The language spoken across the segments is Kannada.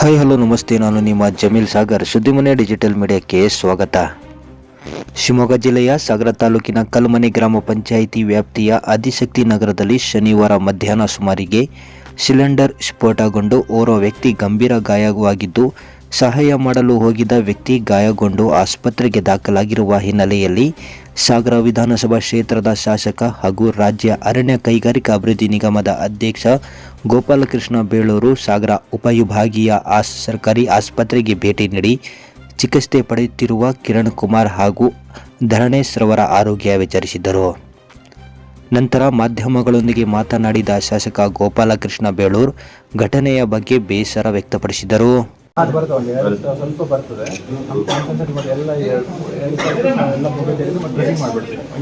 ಹಾಯ್ ಹಲೋ ನಮಸ್ತೆ. ನಾನು ನಿಮ್ಮ ಜಮೀಲ್ ಸಾಗರ್. ಸುದ್ದಿಮನೆ ಡಿಜಿಟಲ್ ಮೀಡಿಯಾಕ್ಕೆ ಸ್ವಾಗತ. ಶಿವಮೊಗ್ಗ ಜಿಲ್ಲೆಯ ಸಾಗರ ತಾಲೂಕಿನ ಕಲ್ಮನೆ ಗ್ರಾಮ ಪಂಚಾಯಿತಿ ವ್ಯಾಪ್ತಿಯ ಆದಿಶಕ್ತಿ ನಗರದಲ್ಲಿ ಶನಿವಾರ ಮಧ್ಯಾಹ್ನ ಸುಮಾರಿಗೆ ಸಿಲಿಂಡರ್ ಸ್ಫೋಟಗೊಂಡು ಓರ್ವ ವ್ಯಕ್ತಿ ಗಂಭೀರ ಗಾಯವಾಗಿದ್ದು, ಸಹಾಯ ಮಾಡಲು ಹೋಗಿದ್ದ ವ್ಯಕ್ತಿ ಗಾಯಗೊಂಡು ಆಸ್ಪತ್ರೆಗೆ ದಾಖಲಾಗಿರುವ ಹಿನ್ನೆಲೆಯಲ್ಲಿ ಸಾಗರ ವಿಧಾನಸಭಾ ಕ್ಷೇತ್ರದ ಶಾಸಕ ಹಾಗೂ ರಾಜ್ಯ ಅರಣ್ಯ ಕೈಗಾರಿಕಾ ಅಭಿವೃದ್ಧಿ ನಿಗಮದ ಅಧ್ಯಕ್ಷ ಗೋಪಾಲಕೃಷ್ಣ ಬೇಳೂರು ಸಾಗರ ಉಪವಿಭಾಗೀಯ ಆಸ್, ಸರ್ಕಾರಿ ಆಸ್ಪತ್ರೆಗೆ ಭೇಟಿ ನೀಡಿ ಚಿಕಿತ್ಸೆ ಪಡೆಯುತ್ತಿರುವ ಕಿರಣ್ ಕುಮಾರ್ ಹಾಗೂ ಧರಣೇಶ್ವರವರ ಆರೋಗ್ಯ ವಿಚಾರಿಸಿದರು ನಂತರ ಮಾಧ್ಯಮಗಳೊಂದಿಗೆ ಮಾತನಾಡಿದ ಶಾಸಕ ಗೋಪಾಲಕೃಷ್ಣ ಬೇಳೂರ್ ಘಟನೆಯ ಬಗ್ಗೆ ಬೇಸರ ವ್ಯಕ್ತಪಡಿಸಿದರು.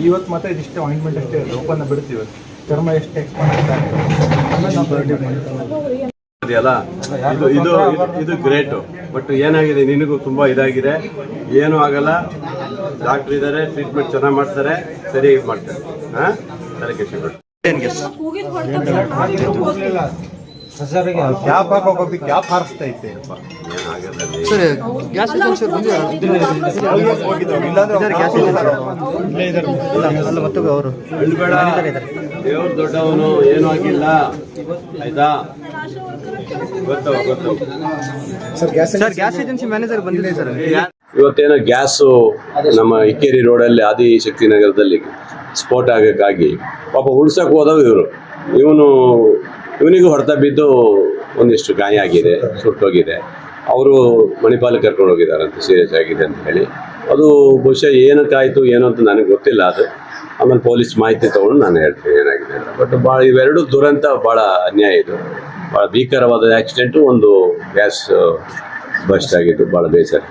ಇವತ್ತು ಮಾತ್ರ ಇದಿಷ್ಟೇ ಅಷ್ಟೇ ಬಿಡ್ತೀವಿ ಚರ್ಮ ಎಷ್ಟು ಮಾಡ್ತೀವಿ ಇದೆಯಲ್ಲ? ಇದು ಇದು ಇದು- ಗ್ರೇಟು ಬಟ್ ಏನಾಗಿದೆ? ನಿನಗೂ ತುಂಬಾ ಇದಾಗಿದೆ. ಏನೂ ಆಗಲ್ಲ. ಡಾಕ್ಟರ್ ಇದ್ದಾರೆ ಟ್ರೀಟ್ಮೆಂಟ್ ಚೆನ್ನಾಗಿ ಮಾಡ್ತಾರೆ. ಸರಿಯಾಗಿ ಮಾಡ್ತಾರೆ. ಹಾ? ತಲೆ ಕೆಡಿಸ್ಕೊಬೇಡ. ಕ್ಯಾಪ್ ಗ್ಯಾಸ್ ಕ್ಯಾಪ್ ಹಾರಿಸ್ತಾ. ಅಳ್ಬೇಡ. ದೇವ್ರು ದೊಡ್ಡವನು ಏನೂ ಆಗಿಲ್ಲ. ಆಯ್ತಾ? ಗೊತ್ತು ಗೊತ್ತು. ಸರ್ ಗ್ಯಾಸ್ ಏಜೆನ್ಸಿ ಮ್ಯಾನೇಜರ್ ಬಂದಿದೆ ಸರ್. ಇವತ್ತೇನೋ ಗ್ಯಾಸು ನಮ್ಮ ಇಕ್ಕೇರಿ ರೋಡಲ್ಲಿ ಆದಿಶಕ್ತಿ ನಗರದಲ್ಲಿ ಸ್ಫೋಟ ಆಗಕ್ಕಾಗಿ ಪಾಪ ಉಳ್ಸಕ್ ಹೋದವ್ ಇವರು. ಇವನು ಇವನಿಗೂ ಹೊಡೆತ ಬಿದ್ದು ಒಂದಿಷ್ಟು ಗಾಯ ಆಗಿದೆ, ಸುಟ್ಟೋಗಿದೆ. ಅವರು ಮಣಿಪಾಲ್ ಕರ್ಕೊಂಡು ಹೋಗಿದ್ದಾರಂತೆ ಸೀರಿಯಸ್ ಆಗಿದೆ ಅಂತ ಹೇಳಿ. ಅದು ಬಹುಶಃ ಏನಕ್ಕಾಯಿತು ಏನು ಅಂತ ನನಗೆ ಗೊತ್ತಿಲ್ಲ ಅದು. ಆಮೇಲೆ ಪೊಲೀಸ್ ಮಾಹಿತಿ ತೊಗೊಂಡು ನಾನು ಹೇಳ್ತೀನಿ ಏನಾಗಿದೆ ಬಟ್ ಭಾಳ ಇವೆರಡೂ ದುರಂತ ಭಾಳ ಅನ್ಯಾಯ ಇದು. ಭಾಳ ಭೀಕರವಾದ ಆಕ್ಸಿಡೆಂಟು ಒಂದು ಗ್ಯಾಸ್ ಬಸ್ಟ್ ಆಗಿದ್ದು ಭಾಳ ಬೇಸರ.